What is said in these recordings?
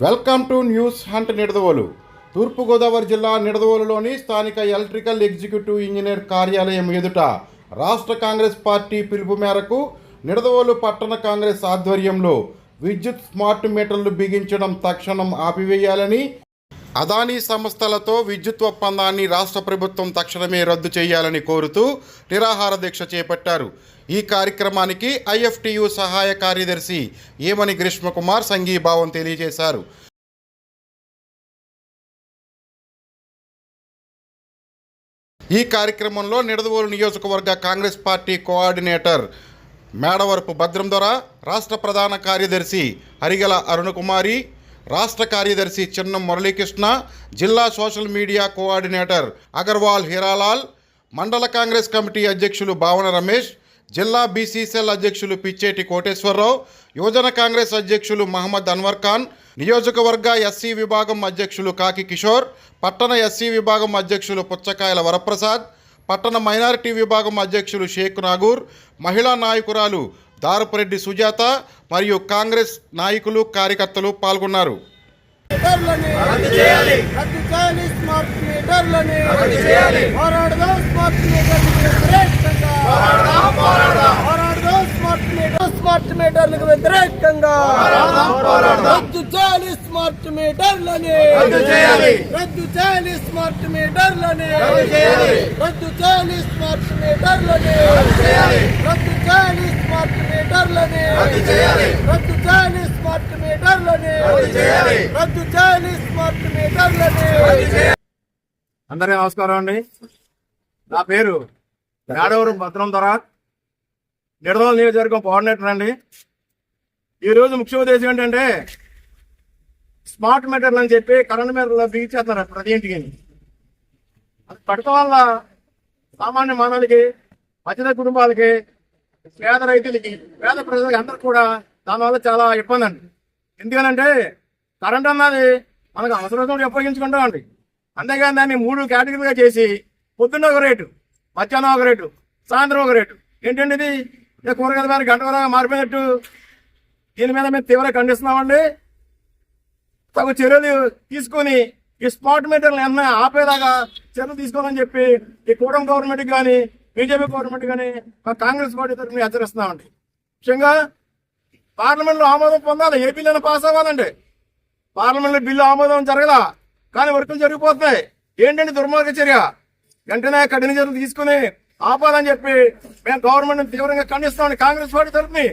Welcome to news hunt Nidadavolu. Thurpu Godavari జిల్లా నిడదవోలులోని స్థానిక ఎలక్ట్రికల్ ఎగ్జిక్యూటివ్ ఇంజనీర్ కార్యాలయం ఎదుట రాష్ట్ర కాంగ్రెస్ పార్టీ పిలుపు మేరకు నిడదవోలు పట్టణ కాంగ్రెస్ ఆధ్వర్యంలో విద్యుత్ స్మార్ట్ మీటర్లు బిగించడం తక్షణం ఆపివేయాలని అదానీ సంస్థలతో విద్యుత్ ఒప్పందాన్ని రాష్ట్ర ప్రభుత్వం తక్షణమే రద్దు చేయాలని కోరుతూ నిరాహార దీక్ష చేపట్టారు. ఈ కార్యక్రమానికి ఐఎఫ్టియు సహాయ కార్యదర్శి ఏమని గ్రీష్మకుమార్ సంఘీభావం తెలియజేశారు. ఈ కార్యక్రమంలో నిడదవోలు నియోజకవర్గ కాంగ్రెస్ పార్టీ కోఆర్డినేటర్ మేడవరపు భద్రం దొర రాష్ట్ర ప్రధాన కార్యదర్శి అరిగల అరుణకుమారి రాష్ట్ర కార్యదర్శి చిన్న మురళీకృష్ణ జిల్లా social media coordinator Agarwal Hiralal మండల కాంగ్రెస్ కమిటీ అధ్యక్షులు భావన రమేష్ జిల్లా బీసీసీఎల్ అధ్యక్షులు పిచ్చేటి కోటేశ్వరరావు యువజన కాంగ్రెస్ అధ్యక్షులు మహమ్మద్ అన్వర్ ఖాన్ నియోజకవర్గ ఎస్సీ విభాగం అధ్యక్షులు కాకి కిషోర్ పట్టణ ఎస్సీ విభాగం అధ్యక్షులు పుచ్చకాయల వరప్రసాద్ పట్టణ మైనారిటీ విభాగం అధ్యక్షులు షేక్ నాగూర్ మహిళా నాయకురాలు దారపురెడ్డి సుజాత మరియు కాంగ్రెస్ నాయకులు కార్యకర్తలు పాల్గొన్నారు. రద్దు చేయాలి. స్మార్ట్ మీటర్లని. రద్దు చేయాలి. స్మార్ట్ మీటర్లకు వ్యతిరేకంగా. రద్దు చేయాలి మీటర్లని. చేయాలి. స్మార్ట్ రద్దు చేయాలి. స్మార్ట్ మీటర్లని. రద్దు చేయాలి. స్మార్ట్ మీటర్లని రద్దు చేయాలి. రద్దు చేయాలి స్మార్ట్ మీటర్లని రద్దు చేయాలి. రద్దు చేయాలి స్మార్ట్ మీటర్లని రద్దు చేయాలి. అందరికీ నమస్కారం అండి. నా పేరు మేడవరం భద్రం ద్వారా నిడదల నియోజకవర్గం కోఆర్డినేటర్ అండి. ఈరోజు ముఖ్య ఉద్దేశం ఏంటంటే స్మార్ట్ మీటర్లు అని చెప్పి కరెంట్ మీటర్లు బిగించేస్తున్నారు ప్రతి ఇంటికి. అది పడటం వల్ల సామాన్య మానవులకి మధ్యత కుటుంబాలకి పేద రైతులకి పేద ప్రజలకి అందరికి కూడా దానివల్ల చాలా ఇబ్బంది అండి. ఎందుకనంటే కరెంట్ అన్నది మనకు అవసరం ఉపయోగించుకుంటాం అండి అంతేగాని దాన్ని మూడు కేటగిరీలుగా చేసి పొద్దున్న ఒక రేటు మధ్యాహ్నం ఒక రేటు సాయంత్రం ఒక రేటు. ఏంటంటే ఇది? కూరగాయల మీద గంట వరకు మారిపోయినట్టు దీని మీద మేము తీవ్ర ఖండిస్తున్నామండి తగు చర్యలు తీసుకొని ఈ స్పాట్ మీటర్లు ఏమన్నా ఆపేలాగా చర్యలు తీసుకోవాలని చెప్పి ఈ కూటమి గవర్నమెంట్కి కానీ బీజేపీ గవర్నమెంట్ కానీ మా కాంగ్రెస్ పార్టీ తరఫున హెచ్చరిస్తున్నామండి ముఖ్యంగా పార్లమెంట్లో ఆమోదం పొందాలి. ఏ బిల్లు పాస్ అవ్వాలండి పార్లమెంట్లో బిల్లు ఆమోదం జరగదా కానీ వర్కులు జరిగిపోతున్నాయి. ఏంటంటే దుర్మార్గ చర్య? వెంటనే కఠిన చర్యలు తీసుకుని ఆపాలని చెప్పి మేము గవర్నమెంట్ తీవ్రంగా ఖండిస్తామని కాంగ్రెస్ పార్టీ తరఫుని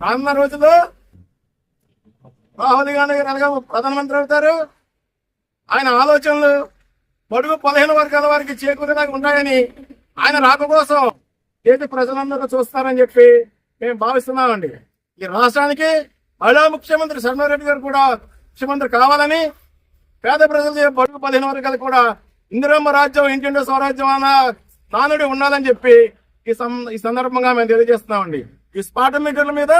రానున్న రోజుల్లో రాహుల్ గాంధీ గారు అనగా ప్రధానమంత్రి అవుతారు. ఆయన ఆలోచనలు పొడుగు పదిహేను వర్గాల వారికి చేకూరేలాగా ఉన్నాయని ఆయన రాక కోసం దేశ ప్రజలందరూ చూస్తారని చెప్పి మేము భావిస్తున్నామండి. ఈ రాష్ట్రానికి మహిళా ముఖ్యమంత్రి శర్మారెడ్డి గారు కూడా ముఖ్యమంత్రి కావాలని పేద ప్రజలు బడుగు పదిహేను వర్గాలు కూడా ఇందిరమ్మ రాజ్యం ఇంటిండో స్వరాజ్యం అన్న నానుడి ఉండాలని చెప్పి ఈ సం ఈ సందర్భంగా మేము తెలియజేస్తున్నామండి. ఈ స్పాట మీటర్ల మీద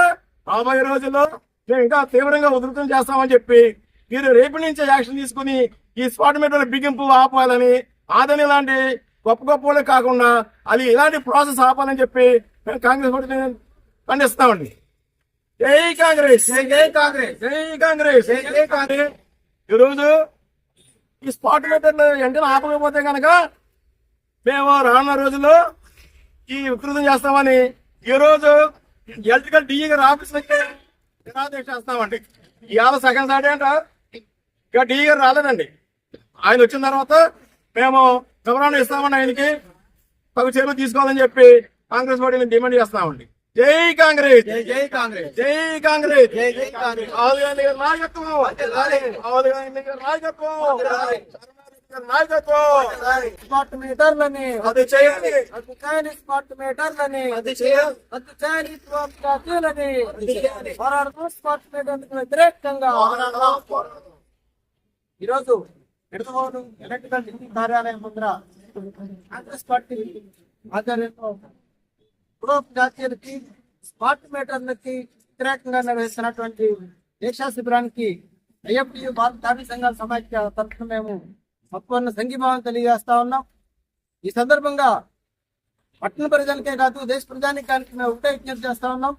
రాబోయే రోజుల్లో మేము ఇంకా తీవ్రంగా ఉధృతం చేస్తామని చెప్పి మీరు రేపు నుంచే యాక్షన్ తీసుకుని ఈ స్పాట్ మీటర్ల బిగింపు ఆపాలని ఆదని లాంటి గొప్ప గొప్ప వాళ్ళే కాకుండా అది ఇలాంటి ప్రాసెస్ ఆపాలని చెప్పి మేము కాంగ్రెస్ పార్టీ ఖండిస్తామండి జై కాంగ్రెస్ జై కాంగ్రెస్ జై కాంగ్రెస్ జై కాంగ్రెస్. ఈరోజు ఈ స్పాట్ మెథడ్లు వెంటనే ఆపకపోతే కనుక మేము రానున్న రోజుల్లో ఈ వికృతం చేస్తామని ఈ రోజు ఎలక్ట్రికల్ డిఈ గారి ఆఫీసులకి నిరాదేశ చేస్తామండి. ఇవాళ సెకండ్ సాటి అంట. ఇక డిఈ గారు రాలేదండి. ఆయన వచ్చిన తర్వాత మేము వివరణ ఇస్తామని ఆయనకి? తగు చర్యలు తీసుకోవాలని చెప్పి కాంగ్రెస్ పార్టీని డిమాండ్ చేస్తామండి. జై కాంగ్రెస్! జై జై కాంగ్రెస్! జై కాంగ్రెస్! జై జై కాంగ్రెస్! రాహుల్ గాంధీ గారి నాయకత్వం! రాహుల్ గాంధీ గారి నాయకత్వం! స్మార్ట్ మీటర్లని అది చేయాలి! రద్దు చేయాలి స్మార్ట్ మీటర్లని అది చేయాలి! రద్దు చేయాలి స్మార్ట్ ఛార్జీలని పోరాడదాం స్మార్ట్ మీటర్లకు వ్యతిరేకంగా ఈరోజు ఎడతవాడు ఎలక్ట్రికల్ డిగ్రీ కార్యాలయం ముందర కాంగ్రెస్ పార్టీ ఆధ్వర్యంలో యూరోప్ జాతీయులకి స్మార్ట్ మీటర్లకి వ్యతిరేకంగా నిర్వహిస్తున్నటువంటి దేశా శిబిరానికి ఐఎఫ్టియు భారత కార్మిక సంఘాల సమాఖ్య తరఫున మేము సంపూర్ణ సంఘీభావం తెలియజేస్తా ఉన్నాం. ఈ సందర్భంగా పట్టణ ప్రజలకే కాదు దేశ ప్రజానికానికి మేము ఒకటే విజ్ఞప్తి చేస్తా ఉన్నాం.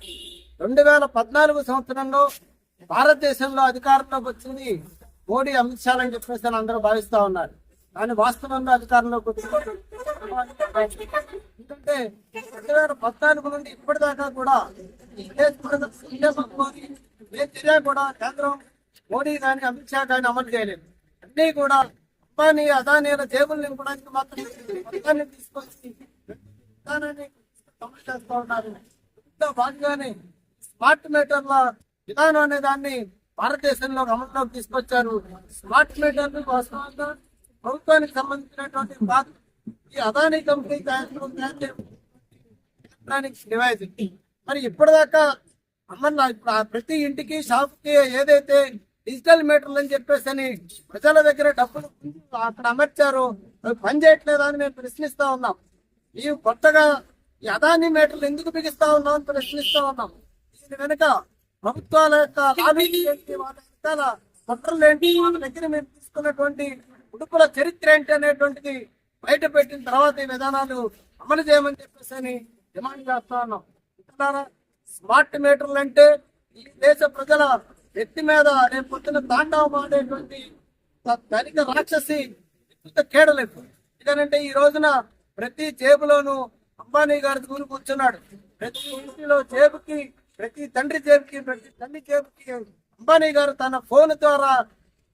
రెండు వేల పద్నాలుగు సంవత్సరంలో భారతదేశంలో అధికారంలోకి వచ్చింది మోడీ అమిత్ షా అని చెప్పేసి అని అందరూ భావిస్తా ఉన్నారు. కానీ వాస్తవంగా అధికారంలోకి వచ్చింది ఎందుకంటే రెండు వేల పద్నాలుగు నుండి ఇప్పటిదాకా కూడా ఈ చర్య కూడా కేంద్రం మోడీ కానీ అమిత్ షా కానీ అమలు చేయలేదు. అన్నీ కూడా అంబానీ అదానీల జేబులు నింపడానికి మాత్రం పథకాన్ని తీసుకొచ్చి విధానాన్ని అమలు చేస్తా ఉన్నారు. భాగంగానే స్మార్ట్ మీటర్ల విధానం అనే దాన్ని భారతదేశంలో అమలులోకి తీసుకొచ్చారు. స్మార్ట్ మీటర్లు వాస్తవంగా ప్రభుత్వానికి సంబంధించినటువంటి బాధ ఈ అదానీ కంపెనీ తయారు ఎలక్ట్రానిక్స్ డివైజ్ మరి ఇప్పటిదాకా అమ్మన్న ఇప్పుడు ప్రతి ఇంటికి షాప్కి ఏదైతే డిజిటల్ మీటర్లు అని చెప్పేసి అని ప్రజల దగ్గర డబ్బులు అక్కడ అమర్చారు అవి పనిచేయట్లేదా అని మేము ప్రశ్నిస్తా ఉన్నాం. ఈ కొత్తగా ఈ అదానీ మీటర్లు ఎందుకు బిగిస్తా ఉన్నాం అని ప్రశ్నిస్తా ఉన్నాం. దీని వెనుక ప్రభుత్వాల యొక్క ఏంటి వాళ్ళ వెనకాల కుట్రలు ఏంటి? వాళ్ళ దగ్గర మేము తీసుకున్నటువంటి ఉడుపుల చరిత్ర ఏంటి అనేటువంటిది బయట పెట్టిన తర్వాత ఈ విధానాలు అమలు చేయమని చెప్పేసి అని డిమాండ్ చేస్తా ఉన్నాం. స్మార్ట్ మీటర్లు అంటే ఈ దేశ ప్రజల ఎత్తి మీద రేపు పొద్దున తాండవం ఆడేటువంటి ధనిక రాక్షసి విద్యుత్ కేడలేదు ఎందుకంటే ఈ రోజున ప్రతి జేబులోను అంబానీ గారి కూర్చున్నాడు. ప్రతి ఇంటిలో జేబుకి ప్రతి తండ్రి జేబుకి ప్రతి తండ్రి జేబుకి అంబానీ గారు తన ఫోన్ ద్వారా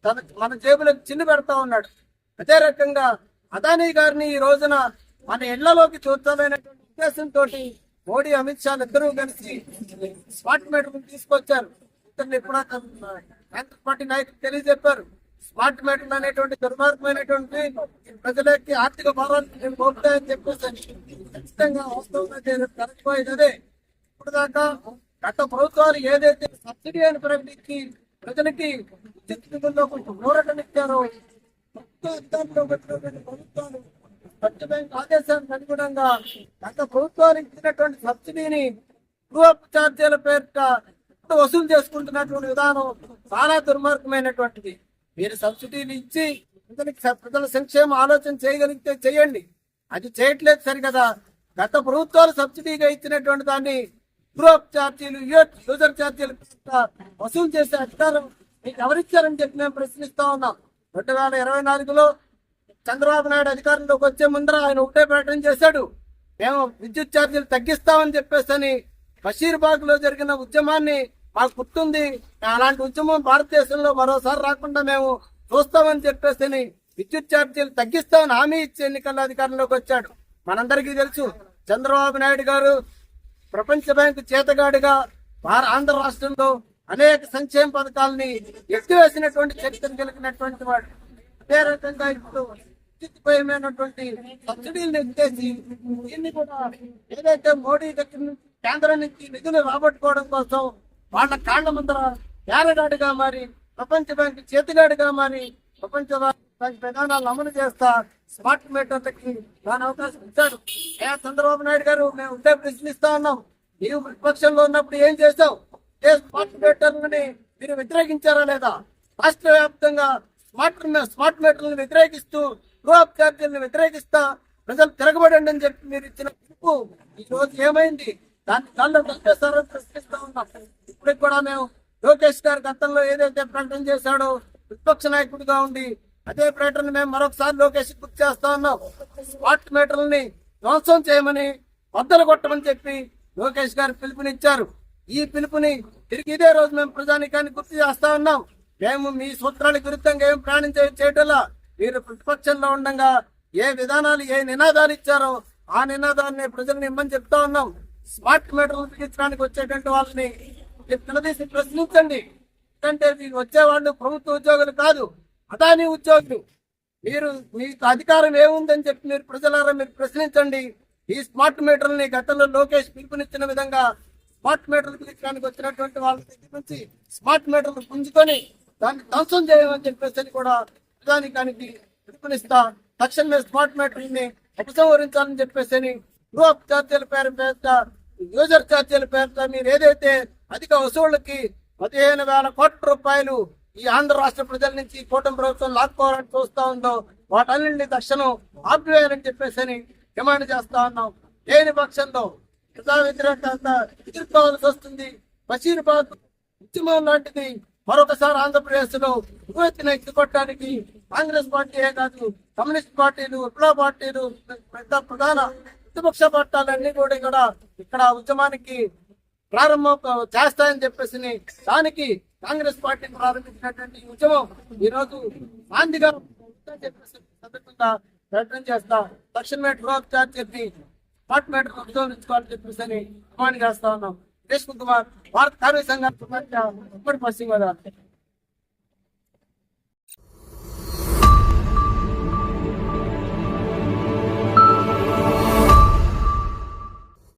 తన మన జేబులకు చిన్న పెడతా ఉన్నాడు. అదే రకంగా అదానీ గారిని ఈ రోజున మన ఇళ్ళలోకి చూద్దామనేటువంటి ఉద్దేశంతో మోడీ అమిత్ షా ఇద్దరూ కలిసి స్మార్ట్ మీటర్ తీసుకొచ్చారు. ఇతరులు ఎప్పుడా కాంగ్రెస్ పార్టీ నాయకులు తెలియజెప్పారు. స్మార్ట్ మీటర్ అనేటువంటి దుర్మార్గమైనటువంటి ప్రజలకి ఆర్థిక భారాన్ని మోపుతాయని చెప్పేసి ఖచ్చితంగా వాస్తవంగా కరెక్ట్ అదే. ఇప్పుడు దాకా గత ప్రభుత్వాలు ఏదైతే సబ్సిడీ అని ప్రకటించి ప్రజలకి విద్యుత్ కొంచెం ఊరటనిచ్చారో ప్రభుత్వ అధికారంలో పెట్టినటువంటి ప్రభుత్వాలు స్టేట్ బ్యాంక్ ఆదేశానికి అనుగుణంగా గత ప్రభుత్వాలు ఇచ్చినటువంటి సబ్సిడీని గృహ ఛార్జీల పేరిట వసూలు చేసుకుంటున్నటువంటి విధానం చాలా దుర్మార్గమైనటువంటిది. మీరు సబ్సిడీలు ఇచ్చి ప్రజలకి ప్రజల సంక్షేమ ఆలోచన చేయగలిగితే చేయండి. అది చేయట్లేదు సరికదా గత ప్రభుత్వాలు సబ్సిడీగా ఇచ్చినటువంటి దాన్ని గ్రూప్ ఛార్జీలు యూజర్ ఛార్జీలు వసూలు చేసే అధికారం మీకు ఎవరిచ్చారని చెప్పి మేము ప్రశ్నిస్తా ఉన్నాం. రెండు వేల ఇరవై నాలుగులో చంద్రబాబు నాయుడు అధికారంలోకి వచ్చే ముందర ఆయన ఒకటే ప్రకటన చేశాడు. మేము విద్యుత్ ఛార్జీలు తగ్గిస్తామని చెప్పేసి బషీర్బాగ్లో జరిగిన ఉద్యమాన్ని మాకు గుర్తుంది. అలాంటి ఉద్యమం భారతదేశంలో మరోసారి రాకుండా మేము చూస్తామని చెప్పేసి విద్యుత్ ఛార్జీలు తగ్గిస్తామని హామీ ఇచ్చి ఎన్నికల అధికారంలోకి వచ్చాడు. మనందరికీ తెలుసు చంద్రబాబు నాయుడు గారు ప్రపంచ బ్యాంకు చేతగాడిగా భార ఆంధ్ర రాష్ట్రంలో అనేక సంక్షేమ పథకాలని ఎత్తివేసినటువంటి చరిత్ర కలిగినటువంటి వాడు. అదే రకంగా ఇప్పుడు విద్యుత్పరమైనటువంటి సబ్సిడీలను ఎత్తేసి దీన్ని కూడా ఏదైతే మోడీ దగ్గర కేంద్రం నుంచి నిధులు రాబట్టుకోవడం కోసం వాళ్ళ కాళ్ళ ముందర ఏరగాడిగా మారి ప్రపంచ బ్యాంక్ చేతిగాడిగా మారి ప్రపంచ బ్యాంక్ విధానాలను అమలు చేస్తా స్మార్ట్ మీటర్లకి దాని అవకాశం ఇచ్చాడు ఏ చంద్రబాబు నాయుడు గారు మేము ఉంటే ప్రశ్నిస్తా ఉన్నాం. నీవు ప్రతిపక్షంలో ఉన్నప్పుడు ఏం చేశావు? ఏ స్మార్ట్ మీటర్లని మీరు వ్యతిరేకించారా లేదా? రాష్ట్ర వ్యాప్తంగా స్మార్ట్ స్మార్ట్ మీటర్లను వ్యతిరేకిస్తూ గృహ ఛార్జీలను వ్యతిరేకిస్తా ప్రజలు తిరగబడండి అని చెప్పి మీరు ఇచ్చిన పిలుపు ఈ రోజు ఏమైంది? దాన్ని కళ్ళు తప్పేస్తారని ప్రశ్నిస్తా ఉన్నాం. ఇప్పటికి కూడా మేము లోకేష్ గారు గతంలో ఏదైతే ప్రకటన చేశాడో విపక్ష నాయకుడిగా ఉండి అదే ప్రకటన మేము మరొకసారి లోకేష్ గుర్తు చేస్తా ఉన్నాం. స్మార్ట్ మీటర్లని ధ్వంసం చేయమని వద్దలు కొట్టమని చెప్పి లోకేష్ గారు పిలుపునిచ్చారు. ఈ పిలుపుని తిరిగి ఇదే రోజు మేము ప్రజానికాన్ని గుర్తు చేస్తా ఉన్నాం. మేము మీ సూత్రాలకు విరుద్ధంగా ఏం ప్రయాణించే చేయటంలా మీరు ప్రతిపక్షంలో ఉండగా ఏ విధానాలు ఏ నినాదాలు ఇచ్చారో ఆ నినాదాన్ని ప్రజలను ఇమ్మని చెప్తా ఉన్నాం. స్మార్ట్ మీటర్లు బిగించడానికి వచ్చేటువంటి వాళ్ళని మీరు నిలదీసి ప్రశ్నించండి. ఎందుకంటే మీరు వచ్చేవాళ్ళు ప్రభుత్వ ఉద్యోగులు కాదు అదాని ఉద్యోగులు. మీరు మీకు అధికారం ఏముందని చెప్పి మీరు ప్రజలారా మీరు ప్రశ్నించండి. ఈ స్మార్ట్ మీటర్లని గతంలో లోకేష్ పిలుపునిచ్చిన విధంగా స్మార్ట్ మీటర్లు పిలిచడానికి వచ్చినటువంటి వాళ్ళ దగ్గర నుంచి స్మార్ట్ మీటర్లు పుంజుకొని దాన్ని ధ్వంసం చేయమని చెప్పేసి కూడా ప్రజానికానికి పిలుపునిస్తా తక్షణమే స్మార్ట్ మీటర్ని ఉపసంహరించాలని చెప్పేసి గృహ ఛార్జీల పేరు పేరుట యూజర్ ఛార్జీల పేరుట మీరు ఏదైతే అధిక వసూళ్ళకి పదిహేను వేల కోట్ల రూపాయలు ఈ ఆంధ్ర రాష్ట్ర ప్రజల నుంచి కూటమి ప్రభుత్వం లాక్కోవాలని చూస్తా ఉందో వాటన్నింటినీ తక్షణం ఆపివేయాలని చెప్పేసి డిమాండ్ చేస్తా ఉన్నాం. లేని పక్షంలో ప్రజా వ్యతిరేకత ఎదుర్కోవాల్సి వస్తుంది. బషీర్బాద్ ఉద్యమం లాంటిది మరొకసారి ఆంధ్రప్రదేశ్లో యువతిని ఎత్తుకొట్టడానికి కాంగ్రెస్ పార్టీయే కాదు కమ్యూనిస్ట్ పార్టీలు విప్లవ పార్టీలు పెద్ద ప్రధాన ప్రతిపక్ష పట్టాలన్నీ కూడా ఇక్కడ ఇక్కడ ఉద్యమానికి ప్రారంభం చేస్తాయని చెప్పేసి దానికి కాంగ్రెస్ పార్టీ ప్రారంభించినటువంటి ఈ ఉద్యమం ఈరోజు గాంధీగా చెప్పేసి సందర్భంగా ప్రకటన చేస్తా. తక్షణమే డ్రాప్ చార్జ్ చెప్పి డిపార్ట్మెంట్ ఉపయోగించుకోవాలని చెప్పేసి అని డిమాండ్ చేస్తా ఉన్నాం. దేశ్ కుమార్ భారత కార్మిక సంఘానికి ఉమ్మడి పశ్చిమ గోదావరి.